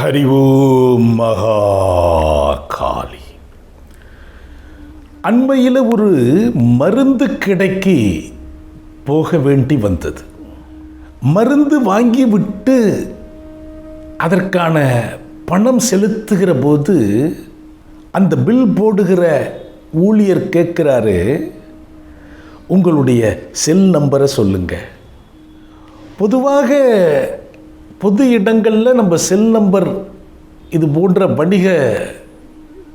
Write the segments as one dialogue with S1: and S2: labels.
S1: ஹரி ஓம் மகா காளி அண்மையில் ஒரு மருந்து கிடைக்கு போக வேண்டி வந்தது. மருந்து வாங்கி விட்டு அதற்கான பணம் செலுத்துகிற போது அந்த பில் போடுகிற ஊழியர் கேட்குறாரு உங்களுடைய செல் நம்பரை சொல்லுங்கள் பொதுவாக பொது இடங்களில் நம்ம செல் நம்பர் இது போன்ற வணிக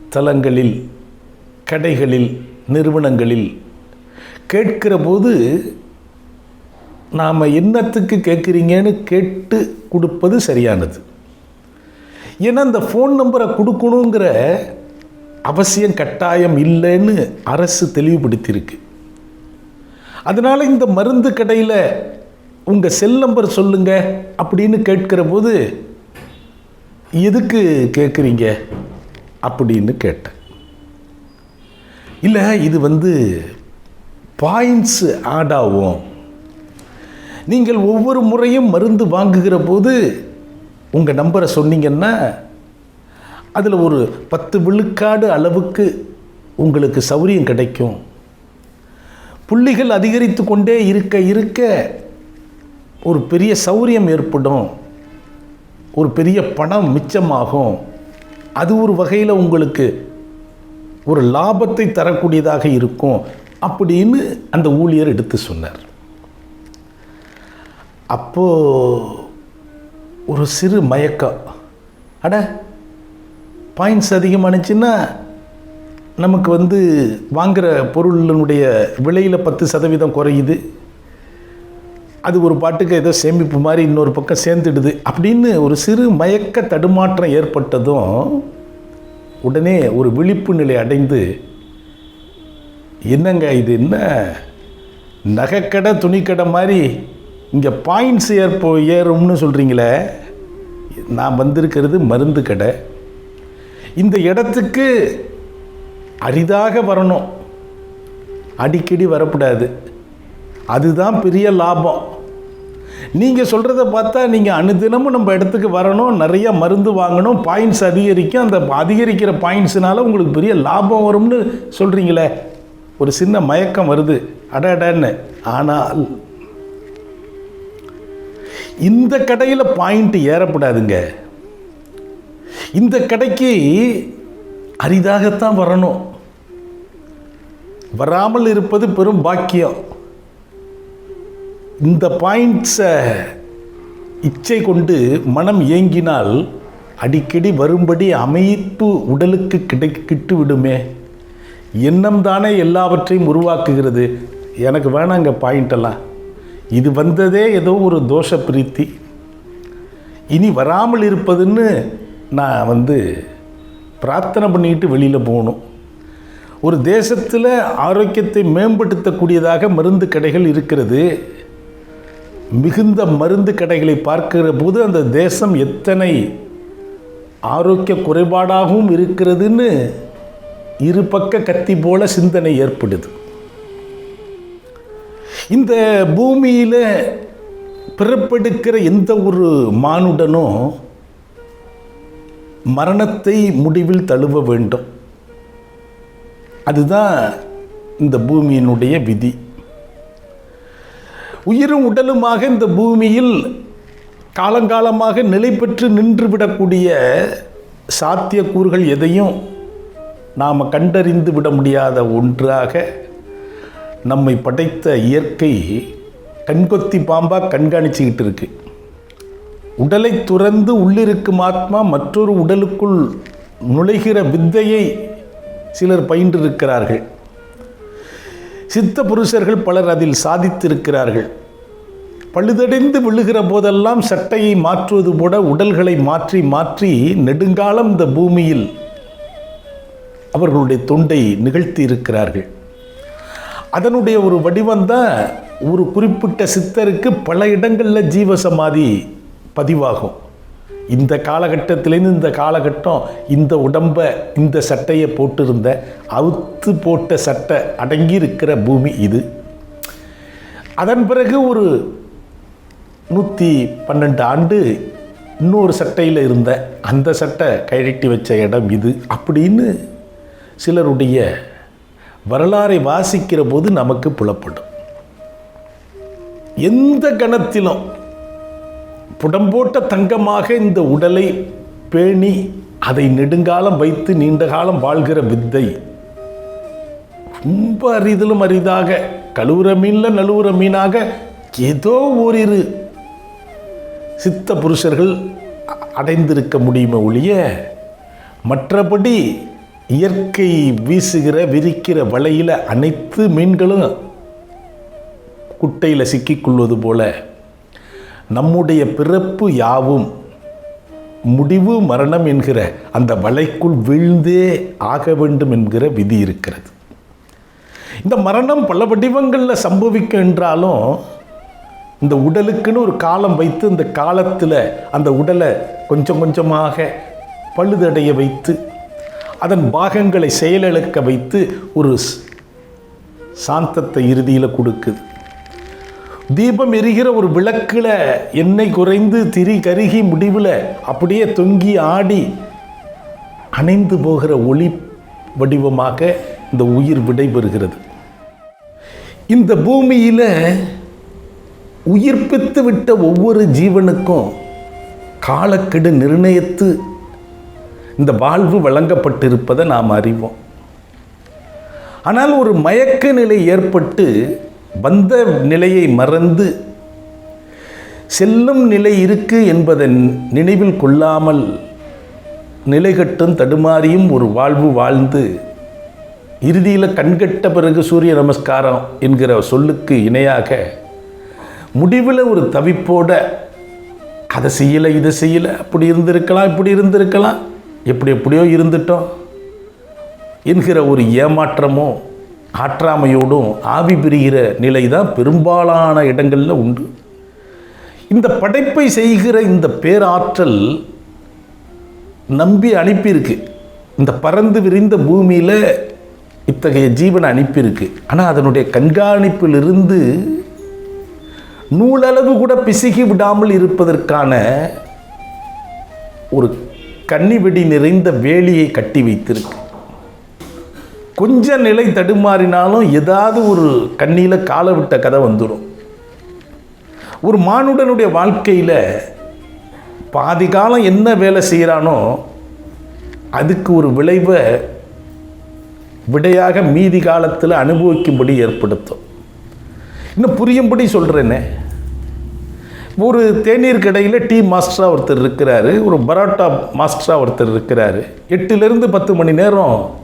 S1: தலங்களில் கடைகளில் நிறுவனங்களில் கேட்கிற போது நாம் என்னத்துக்கு கேட்குறீங்கன்னு கேட்டு கொடுப்பது சரியானது. ஏன்னா இந்த ஃபோன் நம்பரை கொடுக்கணுங்கிற அவசியம் கட்டாயம் இல்லைன்னு அரசு தெளிவுபடுத்தியிருக்கு. அதனால் இந்த மருந்து கடையில் உங்கள் செல் நம்பர் சொல்லுங்க அப்படின்னு கேட்கிற போது எதுக்கு கேட்குறீங்க? அப்படின்னு கேட்டேன். இல்லை இது வந்து பாயிண்ட்ஸ் ஆட் ஆகும். நீங்கள் ஒவ்வொரு முறையும் மருந்து வாங்குகிற போது உங்கள் நம்பரை சொன்னீங்கன்னா அதில் ஒரு பத்து விழுக்காடு அளவுக்கு உங்களுக்கு சௌரியம் கிடைக்கும். புள்ளிகள் அதிகரித்து கொண்டே இருக்க இருக்க ஒரு பெரிய சௌரியம் ஏற்படும். ஒரு பெரிய பணம் மிச்சமாகும். அது ஒரு வகையில் உங்களுக்கு ஒரு லாபத்தை தரக்கூடியதாக இருக்கும் அப்படின்னு அந்த ஊழியர் எடுத்து சொன்னார். அப்போது ஒரு சிறு மயக்கம் அட பாயிண்ட்ஸ் அதிகமானுச்சுன்னா நமக்கு வந்து வாங்குகிற பொருளினுடைய விலையில் பத்து சதவீதம் குறையுது. அது ஒரு பாட்டுக்கு ஏதோ சேமிப்பு மாதிரி இன்னொரு பக்கம் சேர்ந்துடுது அப்படின்னு ஒரு சிறு மயக்க தடுமாற்றம் ஏற்பட்டதும் உடனே ஒரு விழிப்பு நிலை அடைந்து என்னங்க இது? என்ன? நகைக்கடை துணிக்கடை மாதிரி இங்கே பாயிண்ட்ஸ் ஏற்போ ஏறும்னு சொல்கிறீங்களே நான் வந்திருக்கிறது மருந்து கடை. இந்த இடத்துக்கு அரிதாக வரணும். அடிக்கடி வரக்கூடாது. அதுதான் பெரிய லாபம். நீங்கள் சொல்கிறத பார்த்தா நீங்கள் அனுதினமும் நம்ம இடத்துக்கு வரணும் நிறைய மருந்து வாங்கணும் பாயிண்ட்ஸ் அதிகரிக்கும் அந்த அதிகரிக்கிற பாயிண்ட்ஸுனால உங்களுக்கு பெரிய லாபம் வரும்னு சொல்கிறீங்களே ஒரு சின்ன மயக்கம் வருது. அடடன்னு. அடன்னு ஆனால் இந்த கடையில் பாயிண்ட் ஏறப்படாதுங்க. இந்த கடைக்கு அரிதாகத்தான் வரணும். வராமல் இருப்பது பெரும் பாக்கியம். இந்த பாயிண்ட்ஸை இச்சை கொண்டு மனம் ஏங்கினால் அடிக்கடி வரும்படி அமைப்பு உடலுக்கு கிடைக்கிட்டு விடுமே எண்ணம் தானே எல்லாவற்றையும் உருவாக்குகிறது. எனக்கு வேணாங்க பாயிண்டெல்லாம் இது வந்ததே ஏதோ ஒரு தோஷ பிரீத்தி இனி வராமல் இருப்பதுன்னு நான் வந்து பிரார்த்தனை பண்ணிக்கிட்டு வெளியில் போகணும். ஒரு தேசத்தில் ஆரோக்கியத்தை மேம்படுத்தக்கூடியதாக மருந்து கடைகள் இருக்கிறது. மிகுந்த மருந்து கடைகளை பார்க்கிற போது அந்த தேசம் எத்தனை ஆரோக்கிய குறைபாடாகவும் இருக்கிறதுன்னு இரு பக்க கத்தி போல சிந்தனை ஏற்படுது. இந்த பூமியில் பிறப்பெடுக்கிற எந்த ஒரு மானுடனும் மரணத்தை முடிவில் தழுவ வேண்டும். அதுதான் இந்த பூமியினுடைய விதி. உயிரும் உடலுமாக இந்த பூமியில் காலங்காலமாக நிலை பெற்று நின்றுவிடக்கூடிய சாத்தியக்கூறுகள் எதையும் நாம் கண்டறிந்து விட முடியாத ஒன்றாக நம்மை படைத்த இயற்கை கண்கொத்தி பாம்பாக கண்காணிச்சுக்கிட்டு இருக்கு. உடலை துறந்து உள்ளிருக்கும் ஆத்மா மற்றொரு உடலுக்குள் நுழைகிற வித்தையை சிலர் பயின்றிருக்கிறார்கள். சித்த புருஷர்கள் பலர் அதில் சாதித்திருக்கிறார்கள். பழுதடைந்து விழுகிற போதெல்லாம் சட்டையை மாற்றுவது போல உடல்களை மாற்றி மாற்றி நெடுங்காலம் இந்த பூமியில் அவர்களுடைய தொண்டை நிகழ்த்தி இருக்கிறார்கள் அதனுடைய ஒரு வடிவம்தான் ஒரு குறிப்பிட்ட சித்தருக்கு பல இடங்களில் ஜீவசமாதி பதிவாகும். இந்த காலகட்டத்திலேருந்து இந்த காலகட்டம் இந்த உடம்பை இந்த சட்டையை போட்டிருந்த அவுத்து போட்ட சட்டை அடங்கி இருக்கிற பூமி இது. அதன் பிறகு ஒரு நூற்றி பன்னெண்டு ஆண்டு இன்னொரு சட்டையில் இருந்த அந்த சட்டை கழட்டி வச்ச இடம் இது. அப்படின்னு சிலருடைய வரலாறை வாசிக்கிற போது நமக்கு புலப்படும். எந்த கணத்திலும் புடம்போட்ட தங்கமாக இந்த உடலை பேணி அதை நெடுங்காலம் வைத்து நீண்ட காலம் வாழ்கிற வித்தை. ரொம்ப அரிதிலும் அரிதாக கழுவுற மீனில் நழுவுற மீனாக ஏதோ ஓரிரு சித்த புருஷர்கள் அடைந்திருக்க முடியுமே ஒழிய மற்றபடி இயற்கை வீசுகிற விரிக்கிற வலையில் அனைத்து மீன்களும் குட்டையில் சிக்கிக்கொள்வது போல நம்முடைய பிறப்பு யாவும் முடிவு மரணம் என்கிற அந்த வலைக்குள் வீழ்ந்தே ஆக வேண்டும் என்கிற விதி இருக்கிறது. இந்த மரணம் பல வடிவங்களில் சம்பவிக்கும் என்றாலும் இந்த உடலுக்குன்னு ஒரு காலம் வைத்து இந்த காலத்தில் அந்த உடலை கொஞ்சம் கொஞ்சமாக பழுதடைய வைத்து அதன் பாகங்களை செயலிழக்க வைத்து ஒரு சாந்தத்தை இறுதியில் கொடுக்குது. தீபம் எரிகிற ஒரு விளக்கில் எண்ணெய் குறைந்து திரி கருகி முடிவில் அப்படியே தொங்கி ஆடி அணைந்து போகிற ஒளி வடிவமாக இந்த உயிர் விடைபெறுகிறது. இந்த பூமியில் உயிர்ப்பித்து விட்ட ஒவ்வொரு ஜீவனுக்கும் காலக்கெடு நிர்ணயித்து இந்த வாழ்வு வழங்கப்பட்டிருப்பதை நாம் அறிவோம். ஆனால் ஒரு மயக்க நிலை ஏற்பட்டு வந்த நிலையை மறந்து செல்லும் நிலை இருக்கு என்பதை நினைவில் கொள்ளாமல் நிலைகட்டும் தடுமாறியும் ஒரு வாழ்வு வாழ்ந்து இறுதியில் கண்கட்ட பிறகு சூரிய நமஸ்காரம் என்கிற சொல்லுக்கு இணையாக முடிவில் ஒரு தவிப்போட அதை செய்யலை இதை செய்யலை அப்படி இருந்திருக்கலாம் இப்படி இருந்திருக்கலாம் எப்படி எப்படியோ இருந்துட்டோம் என்கிற ஒரு ஏமாற்றமோ ஆற்றாமையோடும் ஆவி பிரிகிற நிலை தான் பெரும்பாலான இடங்களில் உண்டு. இந்த படைப்பை செய்கிற இந்த பேராற்றல் நம்பி அனுப்பியிருக்கு. இந்த பறந்து விரிந்த பூமியில் இத்தகைய ஜீவனை அனுப்பியிருக்கு. ஆனால் அதனுடைய கண்காணிப்பிலிருந்து நூலளவு கூட பிசுகி விடாமல் இருப்பதற்கான ஒரு கன்னிவெடி நிறைந்த வேலியை கட்டி வைத்திருக்கு. கொஞ்ச நிலை தடுமாறினாலும் ஏதாவது ஒரு கண்ணியில் காலை விட்ட கதை வந்துடும் ஒரு மானுடனுடைய வாழ்க்கையில் பாதி காலம் என்ன வேலை செய்கிறானோ அதுக்கு ஒரு விளைவை விடையாக மீதி காலத்தில் அனுபவிக்கும்படி ஏற்படுத்தும். இன்னும் புரியும்படி சொல்கிறேனே ஒரு தேநீர் கடையில் டீ மாஸ்டராக ஒருத்தர் இருக்கிறாரு ஒரு பரோட்டா மாஸ்டராக ஒருத்தர் இருக்கிறாரு. எட்டுலேருந்து பத்து மணி நேரம்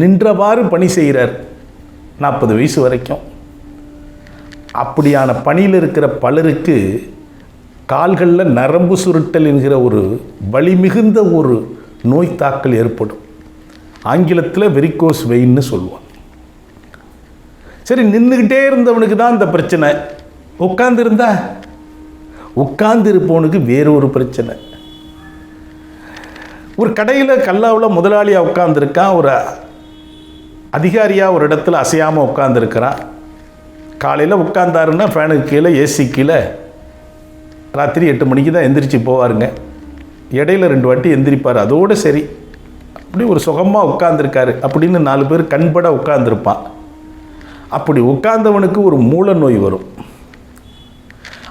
S1: நின்றவாறு பணி செய்கிறார். நாற்பது வயசு வரைக்கும். அப்படியான பணியில் இருக்கிற பலருக்கு கால்களில் நரம்பு சுருட்டல் என்கிற ஒரு வலி மிகுந்த ஒரு நோய் தாக்கல் ஏற்படும். ஆங்கிலத்தில் வெரிகோஸ் வெயின்னு சொல்லுவான் சரி நின்றுக்கிட்டே இருந்தவனுக்கு தான் இந்த பிரச்சனை. உட்காந்துருந்தா உட்கார்ந்து இருப்பவனுக்கு வேறு ஒரு பிரச்சனை. ஒரு கடையில் கல்லாவில் முதலாளியாக உட்காந்துருக்கான் ஒரு அதிகாரியாக ஒரு இடத்துல அசையாமல் உட்காந்துருக்கிறான் காலையில் உட்காந்தாருன்னா ஃபேனுக்கு கீழே ஏசி கீழே. ராத்திரி எட்டு மணிக்கு தான் எந்திரிச்சு போவாருங்க. இடையில ரெண்டு வாட்டி எந்திரிப்பார். அதோடு சரி. அப்படி ஒரு சுகமாக உட்காந்துருக்காரு அப்படின்னு நாலு பேர் கண்பட உட்காந்துருப்பான் அப்படி உட்கார்ந்தவனுக்கு ஒரு மூல நோய் வரும்.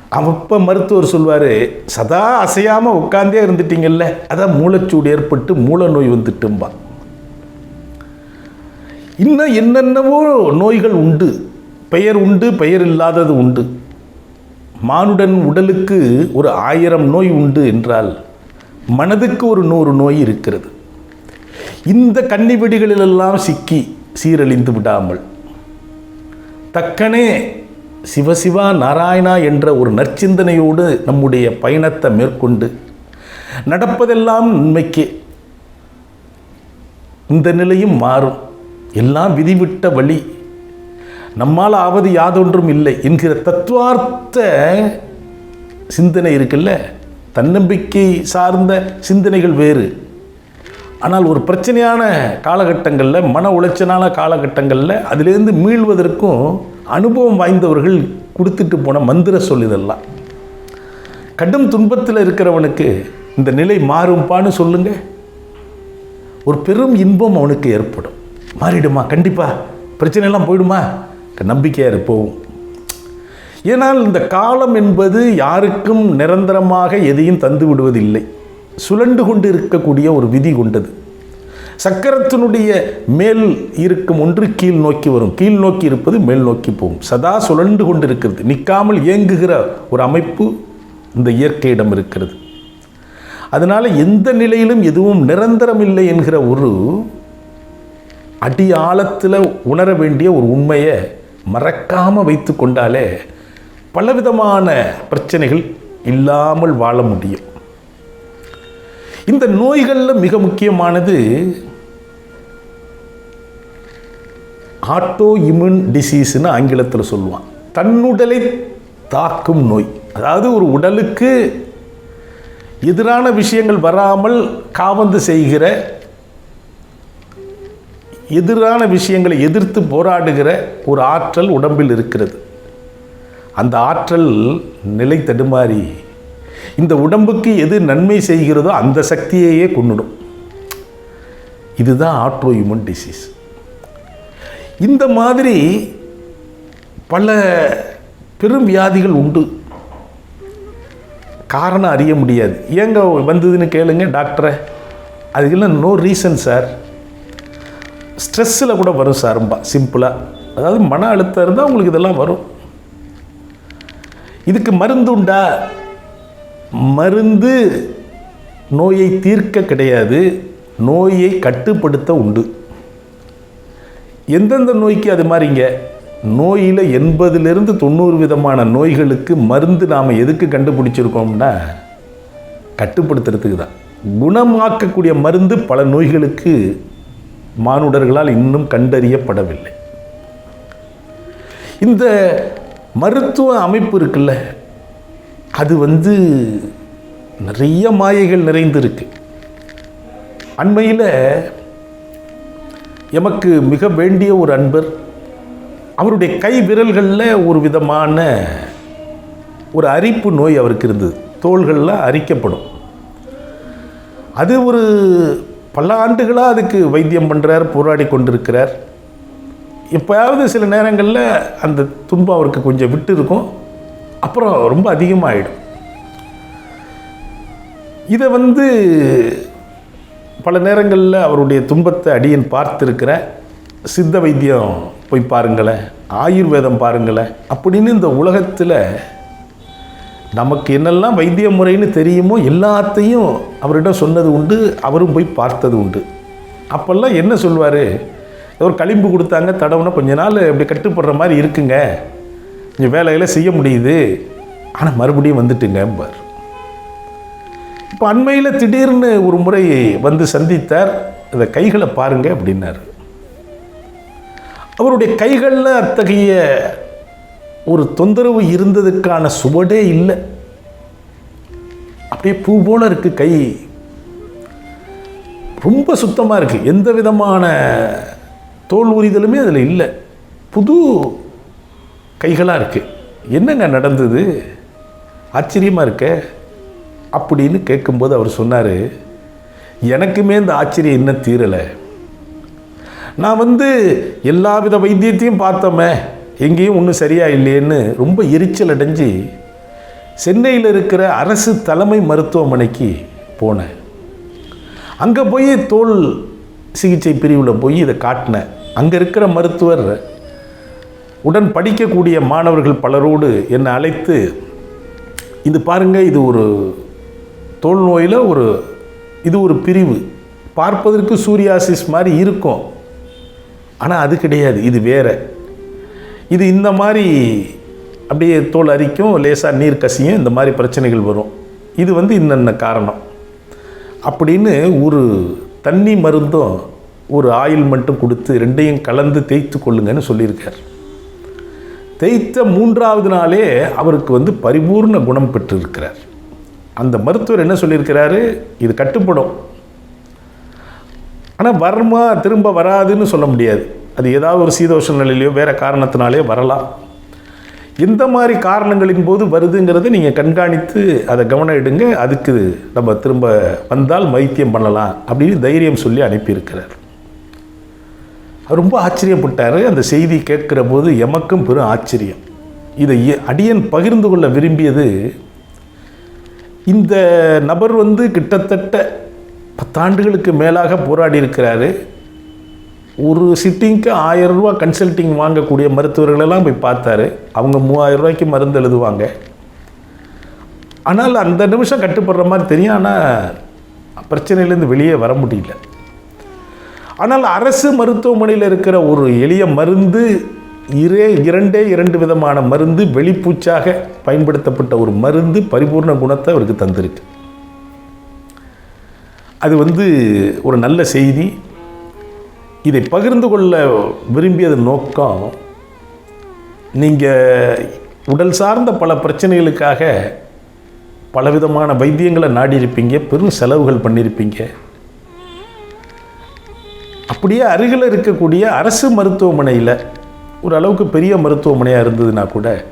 S1: அப்போ மருத்துவர் சொல்வார் சதா அசையாமல் உட்காந்தே இருந்துட்டீங்கல்ல. அதான் மூளைச்சூடு ஏற்பட்டு மூல நோய் வந்துட்டும்பான் இன்னும் என்னென்னவோ நோய்கள் உண்டு. பெயர் உண்டு பெயர் இல்லாதது உண்டு. மானுடன் உடலுக்கு ஒரு ஆயிரம் நோய் உண்டு என்றால் மனதுக்கு ஒரு நூறு நோய் இருக்கிறது. இந்த கன்னிவெடிகளிலெல்லாம் சிக்கி சீரழிந்து விடாமல். தக்கனே சிவசிவா நாராயணா என்ற ஒரு நற்சிந்தனையோடு நம்முடைய பயணத்தை மேற்கொண்டு நடப்பதெல்லாம் உண்மைக்கு இந்த நிலையும் மாறும். எல்லாம் விதிவிட்ட வழி. நம்மால் ஆவது யாதொன்றும் இல்லை என்கிற தத்துவார்த்த சிந்தனை இருக்குல்ல? தன்னம்பிக்கை சார்ந்த சிந்தனைகள் வேறு. ஆனால் ஒரு பிரச்சனையான காலகட்டங்களில் மன உளைச்சலான காலகட்டங்களில் அதிலேருந்து மீள்வதற்கும் அனுபவம் வாய்ந்தவர்கள் கொடுத்துட்டு போன மந்திர சொல் இதெல்லாம். கடும் துன்பத்தில் இருக்கிறவனுக்கு இந்த நிலை மாறும்பான்னு சொல்லுங்க. ஒரு பெரும் இன்பம் அவனுக்கு ஏற்படும். மாறிடுமா? கண்டிப்பாக பிரச்சனையெல்லாம் போயிடுமா? நம்பிக்கையாக இருப்போம். ஏனால் இந்த காலம் என்பது யாருக்கும் நிரந்தரமாக எதையும் தந்து விடுவதில்லை. சுழண்டு கொண்டு இருக்கக்கூடிய ஒரு விதி கொண்டது. சக்கரத்தினுடைய மேல் இருக்கும் ஒன்று கீழ் நோக்கி வரும். கீழ் நோக்கி இருப்பது மேல் நோக்கி போகும். சதா சுழண்டு கொண்டு இருக்கிறது. நிற்காமல் இயங்குகிற ஒரு அமைப்பு இந்த இயற்கையிடம் இருக்கிறது. அதனால் எந்த நிலையிலும் எதுவும் நிரந்தரம் இல்லை என்கிற ஒரு அடி ஆழத்தில் உணர வேண்டிய ஒரு உண்மையை மறக்காமல் வைத்து கொண்டாலே பலவிதமான பிரச்சனைகள் இல்லாமல் வாழ முடியும். இந்த நோய்களில் மிக முக்கியமானது ஆட்டோ இம்யூன் டிசீஸ்னு ஆங்கிலத்தில் சொல்லுவான். தன்னுடலை தாக்கும் நோய். அதாவது ஒரு உடலுக்கு எதிரான விஷயங்கள் வராமல் காவந்து செய்கிற எதிரான விஷயங்களை எதிர்த்து போராடுகிற ஒரு ஆற்றல் உடம்பில் இருக்கிறது. அந்த ஆற்றல் நிலை தடுமாறி இந்த உடம்புக்கு எது நன்மை செய்கிறதோ அந்த சக்தியையே கொண்டுடும் இதுதான் ஆட்டோ இம்யூன் டிசீஸ் இந்த மாதிரி பல பெரும் வியாதிகள் உண்டு. காரணம் அறிய முடியாது. ஏங்க வந்ததுன்னு கேளுங்க டாக்டரை. அதுக்கெல்லாம் நோ ரீசன் சார் ஸ்ட்ரெஸ்ஸில் கூட வரும் சார் ரொம்ப சிம்பிளாக அதாவது மன அழுத்தம் இருந்தால் உங்களுக்கு இதெல்லாம் வரும். இதுக்கு மருந்து உண்டா? மருந்து நோயை தீர்க்க கிடையாது. நோயை கட்டுப்படுத்த உண்டு. எந்தெந்த நோய்க்கு அது மாதிரிங்க நோயில் எண்பதுலேருந்து தொண்ணூறு விதமான நோய்களுக்கு மருந்து நாம் எதுக்கு கண்டுபிடிச்சிருக்கோம்னா கட்டுப்படுத்துறதுக்கு தான். குணமாக்கக்கூடிய மருந்து பல நோய்களுக்கு மானுடர்களால் இன்னும் கண்டறியப்படவில்லை. இந்த மருத்துவ அமைப்பு இருக்குல்ல அது வந்து நிறைய மாயைகள் நிறைந்திருக்கு. அண்மையில் எமக்கு மிக வேண்டிய ஒரு அன்பர் அவருடைய கை விரல்களில் ஒரு விதமான ஒரு அரிப்பு நோய் அவருக்கு இருந்தது. தோள்களில் அரிக்கப்படும். அது ஒரு பல ஆண்டுகளாக அதுக்கு வைத்தியம் பண்ணுறார் போராடி கொண்டிருக்கிறார். எப்போயாவது சில நேரங்களில் அந்த துன்பம் அவருக்கு கொஞ்சம் விட்டு இருக்கும் அப்புறம் ரொம்ப அதிகமாகிடும் இதை வந்து பல நேரங்களில் அவருடைய துன்பத்தை அடியன் பார்த்துருக்கிறேன் சித்த வைத்தியம் போய் பாருங்களேன் ஆயுர்வேதம் பாருங்களேன் அப்படின்னு இந்த உலகத்தில் நமக்கு என்னெல்லாம் வைத்திய முறைன்னு தெரியுமோ எல்லாத்தையும் அவரிடம் சொன்னது உண்டு அவரும் போய் பார்த்தது உண்டு. அப்போல்லாம் என்ன சொல்வார்? ஒரு களிம்பு கொடுத்தாங்க தடவுனா கொஞ்ச நாள் இப்படி கட்டுப்படுற மாதிரி இருக்குங்க. கொஞ்சம் வேலைகளை செய்ய முடியுது. ஆனால் மறுபடியும் வந்துட்டுங்கம்பார். இப்போ அண்மையில் திடீர்னு ஒரு முறை வந்து சந்தித்தார் இந்த கைகளை பாருங்க அப்படின்னார். அவருடைய கைகளில் அத்தகைய ஒரு தொந்தரவு இருந்ததுக்கான சுவடே இல்லை. அப்படியே பூ போல இருக்கு கை. ரொம்ப சுத்தமாக இருக்குது எந்த விதமான தோல் உரிதலுமே அதில் இல்லை. புது கைகளாக இருக்குது என்னங்க நடந்தது? ஆச்சரியமாக இருக்க? அப்படின்னு கேட்கும்போது அவர் சொன்னார் எனக்குமே இந்த ஆச்சரியம் இன்னும் தீரலை. நான் வந்து எல்லா வித வைத்தியத்தையும் பார்த்தோமே. எங்கேயும் ஒன்றும் சரியாக இல்லையேன்னு ரொம்ப எரிச்சல் அடைஞ்சு சென்னையில் இருக்கிற அரசு தலைமை மருத்துவமனைக்கு போனேன். அங்கே போய் தோல் சிகிச்சை பிரிவில் போய் இதை காட்டினேன். அங்கே இருக்கிற மருத்துவர் உடன் படிக்கக்கூடிய மாணவர்கள் பலரோடு என்னை அழைத்து இது பாருங்கள் இது ஒரு தோல் நோயில் ஒரு இது ஒரு பிரிவு. பார்ப்பதற்கு சூரியாசிஸ் மாதிரி இருக்கும். ஆனால் அது கிடையாது இது வேறு. இது இந்த மாதிரி அப்படியே தோல் அரிக்கும் லேசாக நீர் கசியும் இந்த மாதிரி பிரச்சனைகள் வரும். இது வந்து இன்னென்ன காரணம்? அப்படின்னு ஒரு தண்ணி மருந்தும் ஒரு ஆயில் மட்டும் கொடுத்து ரெண்டையும் கலந்து தேய்த்து கொள்ளுங்கன்னு சொல்லியிருக்கார். தேய்த்த மூன்றாவது நாளே அவருக்கு வந்து பரிபூர்ண குணம் பெற்றிருக்கிறார். அந்த மருத்துவர் என்ன சொல்லியிருக்கிறாரு? இது கட்டுப்படும். ஆனால் வருமா திரும்ப வராதுன்னு சொல்ல முடியாது. அது ஏதாவது ஒரு சீதோஷ நிலையிலையோ வேறு காரணத்தினாலே வரலாம். எந்த மாதிரி காரணங்களின் போது வருதுங்கிறத நீங்கள் கண்காணித்து அதை கவனம் எடுங்க அதுக்கு நம்ம திரும்ப வந்தால் வைத்தியம் பண்ணலாம் அப்படின்னு தைரியம் சொல்லி அனுப்பியிருக்கிறார். அவர் ரொம்ப ஆச்சரியப்பட்டார். அந்த செய்தி கேட்குற போது எமக்கும் பெரும் ஆச்சரியம். இதை எ- அடியன் பகிர்ந்து கொள்ள விரும்பியது இந்த நபர் வந்து கிட்டத்தட்ட பத்தாண்டுகளுக்கு மேலாக போராடி இருக்கிறாரு ஒரு சிட்டிங்க்கு ஆயிரம் ரூபா கன்சல்டிங் வாங்கக்கூடிய மருத்துவர்களெல்லாம் போய் பார்த்தாரு. அவங்க மூவாயிரம் ரூபாய்க்கு மருந்து எழுதுவாங்க. ஆனால் அந்த நிமிஷம் கட்டுப்படுற மாதிரி தெரியும். ஆனால் பிரச்சனையிலேருந்து வெளியே வர முடியல. ஆனால் அரசு மருத்துவமனையில் இருக்கிற ஒரு எளிய மருந்து இரே இரண்டே இரண்டு விதமான மருந்து வெளிப்பூச்சாக பயன்படுத்தப்பட்ட ஒரு மருந்து பரிபூர்ண குணத்தை அவருக்கு தந்திருக்கு. அது வந்து ஒரு நல்ல செய்தி. இதை பகிர்ந்து கொள்ள விரும்பியது நோக்கம் நீங்கள் உடல் சார்ந்த பல பிரச்சனைகளுக்காக பலவிதமான வைத்தியங்களை நாடியிருப்பீங்க பெரும் செலவுகள் பண்ணியிருப்பீங்க. அப்படியே அருகில் இருக்கக்கூடிய அரசு மருத்துவமனையில் ஒரு அளவுக்கு பெரிய மருத்துவமனையாக இருந்ததுன்னா கூட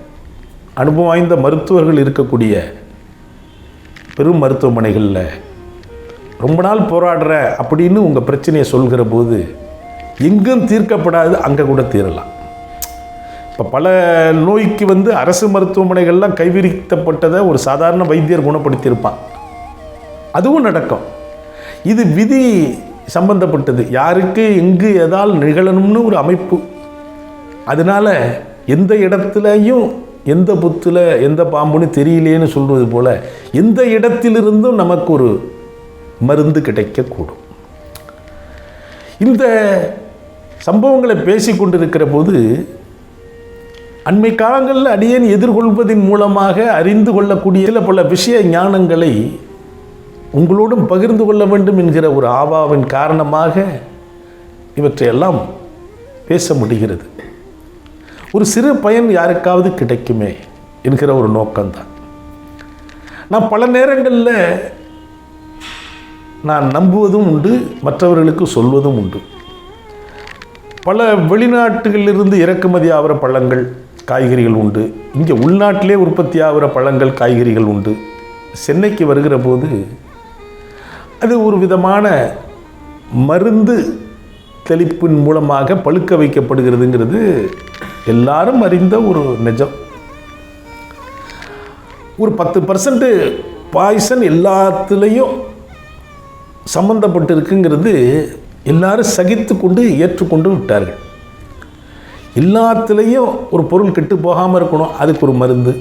S1: அனுபவம் வாய்ந்த மருத்துவர்கள் இருக்கக்கூடிய பெரும் மருத்துவமனைகளில் ரொம்ப நாள் போராடுற அப்படின்னு உங்கள் பிரச்சனையை சொல்கிற போது எங்கும் தீர்க்கப்படாது அங்கே கூட தீரலாம். இப்போ பல நோய்க்கு வந்து அரசு மருத்துவமனைகள்லாம் கைவிரித்தப்பட்டதை ஒரு சாதாரண வைத்தியர் குணப்படுத்தியிருப்பான். அதுவும் நடக்கும். இது விதி சம்பந்தப்பட்டது. யாருக்கு எங்கு எதால் நிகழணும்னு ஒரு அமைப்பு. அதனால எந்த இடத்துலையும் எந்த புத்தில் எந்த பாம்புன்னு தெரியலையேன்னு சொல்வது போல் எந்த இடத்திலிருந்தும் நமக்கு ஒரு மருந்து கிடைக்கக்கூடும். இந்த சம்பவங்களை பேசி கொண்டிருக்கிற போது அண்மை காலங்களில் அடியேன் எதிர்கொள்வதன் மூலமாக அறிந்து கொள்ளக்கூடிய சில பல விஷய ஞானங்களை உங்களோடும் பகிர்ந்து கொள்ள வேண்டும் என்கிற ஒரு ஆவாவின் காரணமாக இவற்றையெல்லாம் பேச முடிகிறது. ஒரு சிறு பயன் யாருக்காவது கிடைக்குமே என்கிற ஒரு நோக்கம்தான். நான் பல நேரங்களில் நான் நம்புவதும் உண்டு மற்றவர்களுக்கு சொல்வதும் உண்டு. பல வெளிநாட்டுகளிலிருந்து இறக்குமதி ஆகிற பழங்கள் காய்கறிகள் உண்டு. இங்கே உள்நாட்டிலே உற்பத்தி ஆகிற பழங்கள் காய்கறிகள் உண்டு. சென்னைக்கு வருகிற போது அது ஒரு விதமான மருந்து தெளிப்பின் மூலமாக பழுக்க வைக்கப்படுகிறதுங்கிறது எல்லாரும் அறிந்த ஒரு நிஜம். ஒரு பத்து பர்சன்ட்டு பாய்சன் எல்லாத்துலேயும் சம்மந்தப்பட்டு இருக்குங்கிறது எல்லாரும் சகித்து கொண்டு ஏற்றுக்கொண்டு விட்டார்கள். எல்லாத்துலேயும் ஒரு பொருள் கெட்டு போகாமல் இருக்கணும் அதுக்கு ஒரு மருந்து.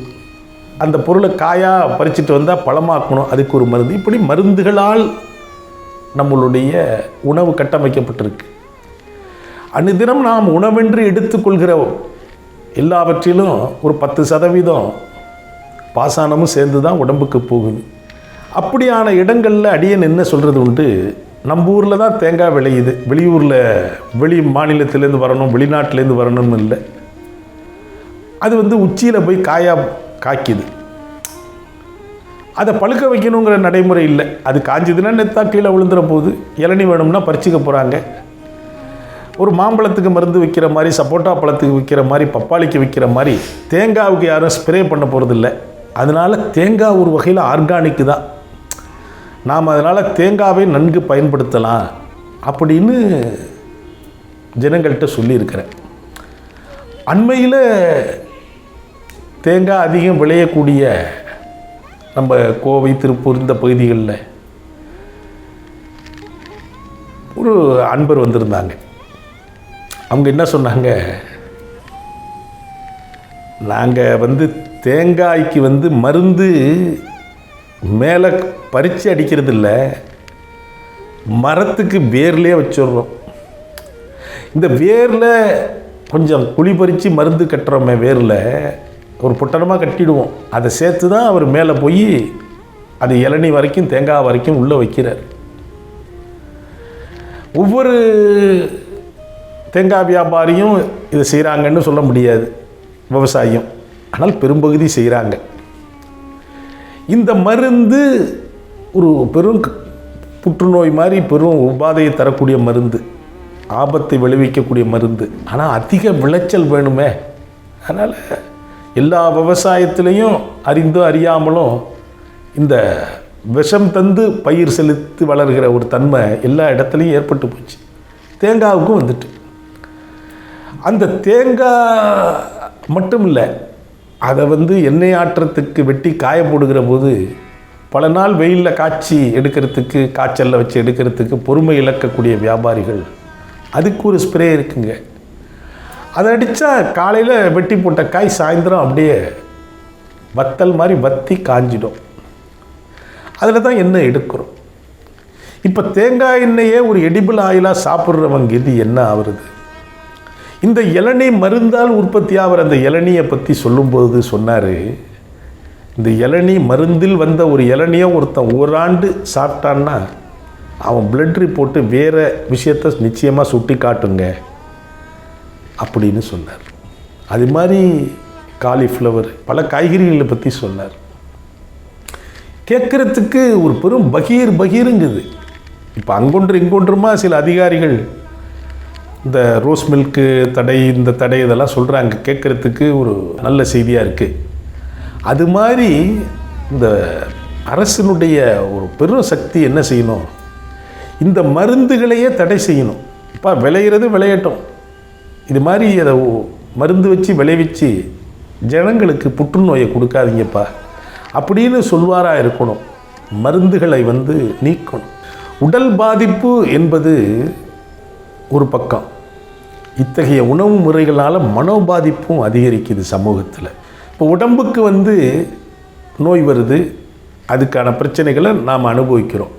S1: அந்த பொருளை காயாக பறிச்சிட்டு வந்தால் பழமாக்கணும் அதுக்கு ஒரு மருந்து. இப்படி மருந்துகளால் நம்மளுடைய உணவு கட்டமைக்கப்பட்டிருக்கு. அனுதினம் நாம் உணவென்று எடுத்துக்கொள்கிற எல்லாவற்றிலும் ஒரு பத்து சதவீதம் பாசானமும் சேர்ந்து தான் உடம்புக்கு போகுது. அப்படியான இடங்களில் அடியன் என்ன சொல்கிறது உண்டு? நம்ம ஊரில் தான் தேங்காய் விளையுது. வெளியூரில் வெளி மாநிலத்திலேருந்து வரணும் வெளிநாட்டிலேருந்து வரணும்னு இல்லை. அது வந்து உச்சியில் போய் காயா காய்க்குது. அதை பழுக்க வைக்கணுங்கிற நடைமுறை இல்லை. அது காஞ்சதுன்னா நெத்தா கீழே விழுந்துற போது இளநி வேணும்னா பறிச்சுக்க போகிறாங்க ஒரு மாம்பழத்துக்கு மருந்து விற்கிற மாதிரி சப்போட்டா பழத்துக்கு விற்கிற மாதிரி பப்பாளிக்கு விற்கிற மாதிரி தேங்காவுக்கு யாரும் ஸ்ப்ரே பண்ண போகிறதில்ல அதனால் தேங்காய் ஒரு வகையில் ஆர்கானிக்கு தான். நாம் அதனால் தேங்காவை நன்கு பயன்படுத்தலாம் அப்படின்னு ஜனங்கள்கிட்ட சொல்லியிருக்கிறேன். அண்மையில் தேங்காய் அதிகம் விளையக்கூடிய நம்ம கோவை திருப்பூர் இந்த பகுதிகளில் ஒரு அன்பர் வந்திருந்தாங்க. அவங்க என்ன சொன்னாங்க? நாங்கள் வந்து தேங்காய்க்கு வந்து மருந்து மேலே பறித்து அடிக்கிறது இல்லை மரத்துக்கு வேர்லேயே வச்சிடுறோம். இந்த வேரில் கொஞ்சம் குழி பறித்து மருந்து கட்டுறோமே வேரில் ஒரு பொட்டணமாக கட்டிடுவோம். அதை சேர்த்து தான் அவர் மேலே போய் அது இளநி வரைக்கும் தேங்காய் வரைக்கும் உள்ளே வைக்கிறார். ஒவ்வொரு தேங்காய் வியாபாரியும் இதை செய்கிறாங்கன்னு சொல்ல முடியாது விவசாயம். ஆனால் பெரும்பகுதி செய்கிறாங்க. இந்த மருந்து ஒரு பெரும் புற்றுநோய் மாதிரி பெரும் உபாதையை தரக்கூடிய மருந்து ஆபத்தை விளைவிக்கக்கூடிய மருந்து. ஆனால் அதிக விளைச்சல் வேணுமே. அதனால் எல்லா விவசாயத்திலையும் அறிந்தோ அறியாமலும் இந்த விஷம் தந்து பயிர் செலுத்தி வளர்கிற ஒரு தன்மை எல்லா இடத்துலையும் ஏற்பட்டு போச்சு. தேங்காவுக்கும் வந்துட்டு. அந்த தேங்காய் மட்டும் இல்லை அதை வந்து எண்ணெய் ஆற்றத்துக்கு வெட்டி காய போடுகிற போது பல நாள் வெயிலில் காய்ச்சி எடுக்கிறதுக்கு காய்ச்சலில் வச்சு எடுக்கிறதுக்கு பொறுமை இழக்கக்கூடிய வியாபாரிகள். அதுக்கு ஒரு ஸ்ப்ரே இருக்குங்க. அதை அடித்தா காலையில் வெட்டி போட்ட காய் சாயந்தரம் அப்படியே வத்தல் மாதிரி வத்தி காஞ்சிடும். அதில் தான் எண்ணெய் எடுக்கிறோம். இப்போ தேங்காய் எண்ணெயே ஒரு எடிபிள் ஆயிலாக சாப்பிட்றவங்க இது என்ன ஆகுறது? இந்த இளநீ மருந்தால் உற்பத்தி ஆகிற அந்த இளநியை பற்றி சொல்லும்போது சொன்னார் இந்த இளநீ மருந்தில் வந்த ஒரு இளநியை ஒருத்தன் ஓராண்டு சாப்பிட்டான்னா அவன் பிளட் ரிப்போர்ட்டு வேறு விஷயத்தை நிச்சயமாக சுட்டி காட்டுங்க அப்படின்னு சொன்னார். அது மாதிரி காலிஃப்ளவர் பல காய்கறிகளை பற்றி சொன்னார். கேட்குறதுக்கு ஒரு பெரும் பகீர் பகீருங்குது. இப்போ அங்கொன்று இங்கொன்றுமா சில அதிகாரிகள் இந்த ரோஸ் மில்க்கு தடை இந்த தடை இதெல்லாம் சொல்கிறாங்க கேட்குறதுக்கு ஒரு நல்ல செய்தியாக இருக்குது அது மாதிரி இந்த அரசினுடைய ஒரு பெரும் சக்தி என்ன செய்யணும்? இந்த மருந்துகளையே தடை செய்யணும். இப்போ விளையிறது விளையட்டும். இது மாதிரி அதை மருந்து வச்சு விளைவிச்சு ஜனங்களுக்கு புற்றுநோயை கொடுக்காதீங்கப்பா. அப்படின்னு சொல்வாராக இருக்கணும். மருந்துகளை வந்து நீக்கணும். உடல் பாதிப்பு என்பது ஒரு பக்கம். இத்தகைய உணவு முறைகளால் மனோபாதிப்பும் அதிகரிக்குது சமூகத்தில். இப்போ உடம்புக்கு வந்து நோய் வருது அதுக்கான பிரச்சனைகளை நாம் அனுபவிக்கிறோம்.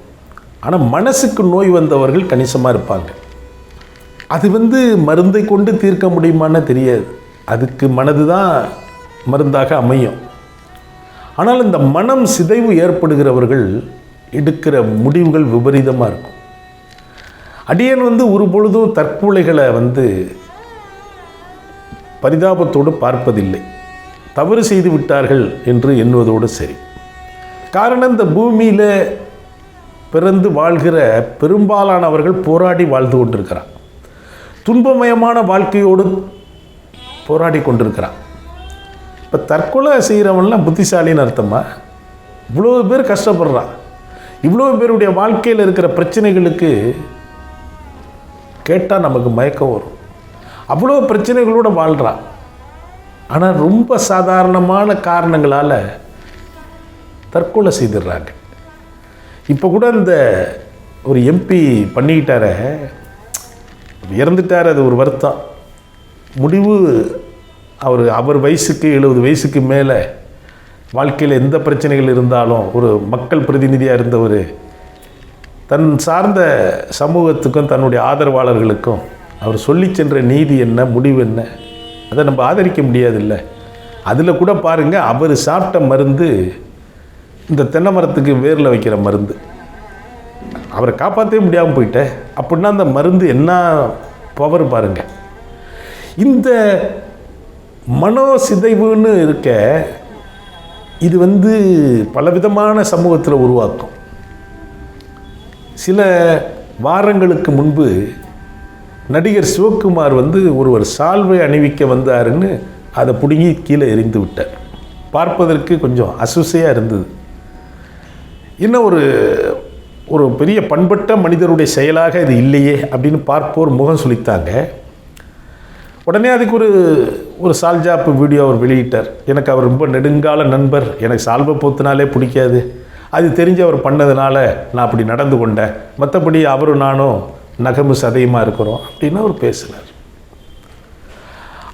S1: ஆனால் மனசுக்கு நோய் வந்தவர்கள் கணிசமாக இருப்பாங்க. அது வந்து மருந்தை கொண்டு தீர்க்க முடியுமான்னு தெரியாது. அதுக்கு மனது தான் மருந்தாக அமையும். ஆனால் இந்த மனம் சிதைவு ஏற்படுகிறவர்கள் எடுக்கிற முடிவுகள் விபரீதமாக இருக்கும். அடியன் வந்து ஒரு பொழுதும் தற்கொலைகளை வந்து பரிதாபத்தோடு பார்ப்பதில்லை. தவறு செய்து விட்டார்கள் என்று எண்ணுவதோடு சரி. காரணம் இந்த பூமியில் பிறந்து வாழ்கிற பெரும்பாலானவர்கள் போராடி வாழ்ந்து கொண்டிருக்கிறான் துன்பமயமான வாழ்க்கையோடு போராடி கொண்டிருக்கிறான் இப்போ தற்கொலை செய்கிறவன்லாம் புத்திசாலின்னு அர்த்தமா? இவ்வளோ பேர் கஷ்டப்படுறான். இவ்வளோ பேருடைய வாழ்க்கையில் இருக்கிற பிரச்சனைகளுக்கு கேட்டால் நமக்கு மயக்கம் வரும். அவ்வளோ பிரச்சனைகளோடு வாழ்கிறான் ஆனால் ரொம்ப சாதாரணமான காரணங்களால் தற்கொலை செய்துடுறாங்க. இப்போ கூட இந்த ஒரு எம்பி பண்ணிக்கிட்டார இறந்துட்டார் அது ஒரு வருத்தம். முடிவு அவர் அவர் வயசுக்கு எழுபது வயசுக்கு மேலே வாழ்க்கையில் எந்த பிரச்சனைகள் இருந்தாலும் ஒரு மக்கள் பிரதிநிதியாக இருந்தவர் தன் சார்ந்த சமூகத்துக்கும் தன்னுடைய ஆதரவாளர்களுக்கும் அவர் சொல்லி சென்ற நீதி என்ன முடிவு என்ன அதை நம்ம ஆதரிக்க முடியாதுல்ல. அதில் கூட பாருங்கள் அவர் சாப்பிட்ட மருந்து இந்த தென்னை மரத்துக்கு வேரில் வைக்கிற மருந்து. அவரை காப்பாற்றவே முடியாமல் போயிட்டேன் அப்படின்னா அந்த மருந்து என்ன பவர் பாருங்க. இந்த மனோ சிதைவுன்னு இருக்க இது வந்து பலவிதமான சமூகத்தில் உருவாக்கும். சில வாரங்களுக்கு முன்பு நடிகர் சிவகுமார் வந்து ஒருவர் சால்வை அணிவிக்க வந்தாருன்னு அதை பிடுங்கி கீழே எரிந்து விட்டார். பார்ப்பதற்கு கொஞ்சம் அசுசையாக இருந்தது. இன்னும் ஒரு ஒரு பெரிய பண்பட்ட மனிதருடைய செயலாக இது இல்லையே அப்படின்னு பார்ப்போர் முகம் சொல்லித்தாங்க உடனே அதுக்கு ஒரு ஒரு சால்ஜாப்பு வீடியோ அவர் வெளியிட்டார். எனக்கு அவர் ரொம்ப நெடுங்கால நண்பர். எனக்கு சால்வை போத்துனாலே பிடிக்காது. அது தெரிஞ்சு அவர் பண்ணதுனால நான் அப்படி நடந்து கொண்டேன். மற்றபடி அவரும் நானும் நகமு சதயமாக இருக்கிறோம் அப்படின்னு அவர் பேசினார்.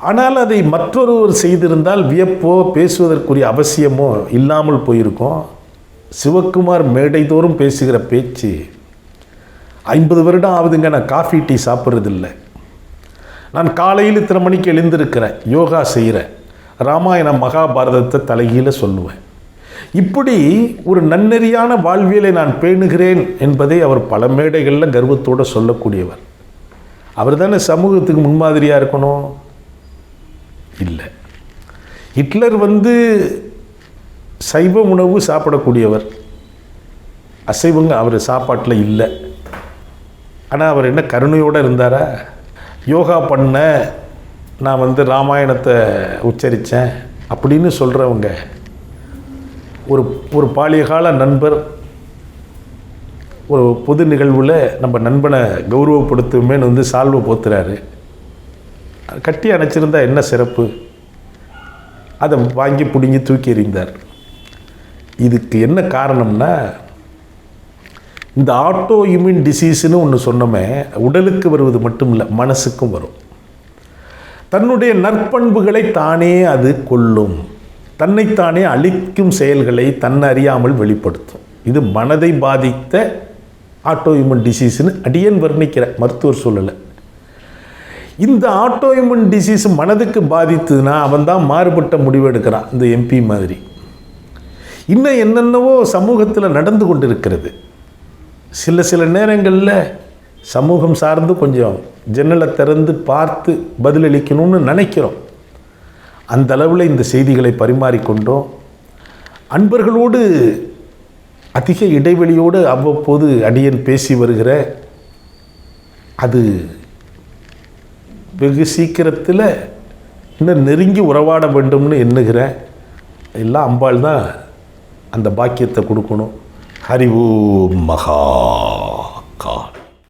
S1: ஆனால் அதை மற்றொருவர் செய்திருந்தால் வியப்போ பேசுவதற்குரிய அவசியமோ இல்லாமல் போயிருக்கும். சிவக்குமார் மேடைதோறும் பேசுகிற பேச்சு ஐம்பது வருடம் ஆகுதுங்க நான் காஃபி டீ சாப்பிட்றதில்ல. நான் காலையில் இத்தனை மணிக்கு எழுந்திருக்கிறேன் யோகா செய்கிறேன். ராமாயணம் மகாபாரதத்தை தலைகீழ சொல்லுவேன். இப்படி ஒரு நன்னெறியான வாழ்வியலை நான் பேணுகிறேன் என்பதை அவர் பல மேடைகளில் கர்வத்தோடு சொல்லக்கூடியவர். அவர் தானே சமூகத்துக்கு முன்மாதிரியாக இருக்கணும்? இல்லை. ஹிட்லர் வந்து சைவ உணவு சாப்பிடக்கூடியவர். அசைவங்க அவர் சாப்பாட்டில் இல்லை. ஆனால் அவர் என்ன கருணையோடு இருந்தாரா? யோகா பண்ண நான் வந்து ராமாயணத்தை உச்சரித்தேன் அப்படின்னு சொல்கிறவங்க ஒரு ஒரு பாலியகால நண்பர் ஒரு பொது நிகழ்வில் நம்ம நண்பனை கௌரவப்படுத்துமேன்னு வந்து சால்வை போத்துறாரு. கட்டி அணைச்சிருந்தா என்ன சிறப்பு? அதை வாங்கி பிடுங்கி தூக்கி எறிந்தார். இதுக்கு என்ன காரணம்னா இந்த ஆட்டோ இம்யூன் டிசீஸ்னு ஒன்று சொன்னோமே உடலுக்கு வருவது மட்டும் இல்லை மனசுக்கும் வரும். தன்னுடைய நற்பண்புகளை தானே அது கொள்ளும். தன்னைத்தானே அழிக்கும் செயல்களை தன்னறியாமல் வெளிப்படுத்தும். இது மனதை பாதித்த ஆட்டோ இம்யூன் டிசீஸ்னு அடியன் வர்ணிக்கிற மருத்துவர் சொல்லலை. இந்த ஆட்டோ இம்யூன் டிசீஸ் மனதுக்கு பாதித்ததுன்னா அவன் தான் மாறுபட்ட முடிவு எடுக்கிறான் இந்த எம்பி மாதிரி. இன்னும் என்னென்னவோ சமூகத்தில் நடந்து கொண்டிருக்கிறது. சில சில நேரங்களில் சமூகம் சார்ந்து கொஞ்சம் ஜன்னலை திறந்து பார்த்து பதிலளிக்கணும்னு நினைக்கிறோம். அந்த அளவில் இந்த செய்திகளை பரிமாறிக்கொண்டோம். அன்பர்களோடு அதிக இடைவெளியோடு அவ்வப்போது அடியன் பேசி வருகிற அது வெகு சீக்கிரத்தில் இன்னும் நெருங்கி உறவாட வேண்டும்னு எண்ணுகிறேன் எல்லாம் அம்பாள் தான் அந்த பாக்கியத்தை கொடுக்கணும். ஹரி மகா கா